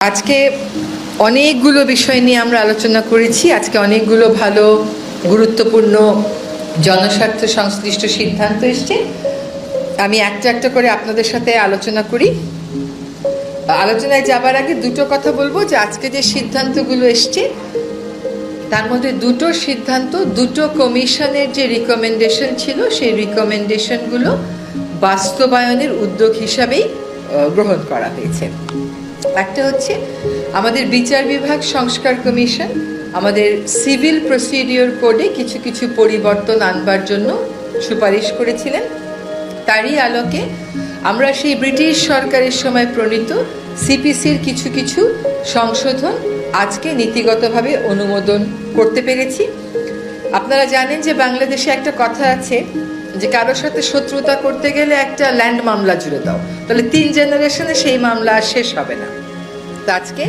আজকে অনেকগুলো বিষয় নিয়ে আমরা আলোচনা করেছি। আজকে অনেকগুলো ভালো, গুরুত্বপূর্ণ, জনস্বার্থ সংশ্লিষ্ট সিদ্ধান্ত এসছে। আমি একটা একটা করে আপনাদের সাথে আলোচনা করি। আলোচনায় যাবার আগে দুটো কথা বলব যে আজকে যে সিদ্ধান্তগুলো এসছে, তার মধ্যে দুটো সিদ্ধান্ত, দুটো কমিশনের যে রিকমেন্ডেশন ছিল, সেই রিকমেন্ডেশনগুলো বাস্তবায়নের উদ্যোগ হিসাবেই গ্রহণ করা হয়েছে। একটা হচ্ছে আমাদের বিচার বিভাগ সংস্কার কমিশন, আমাদের সিভিল প্রসিডিওর কোডে কিছু কিছু পরিবর্তন আনবার জন্য সুপারিশ করেছিলেন। তারই আলোকে আমরা সেই ব্রিটিশ সরকারের সময় প্রণীত সিপিসির কিছু কিছু সংশোধন আজকে নীতিগতভাবে অনুমোদন করতে পেরেছি। আপনারা জানেন যে বাংলাদেশে একটা কথা আছে যে কারোর সাথে শত্রুতা করতে গেলে একটা ল্যান্ড মামলা জুড়ে দাও। তাহলে তিন জেনারেশনে সেই মামলা আর শেষ হবে না। তো আজকে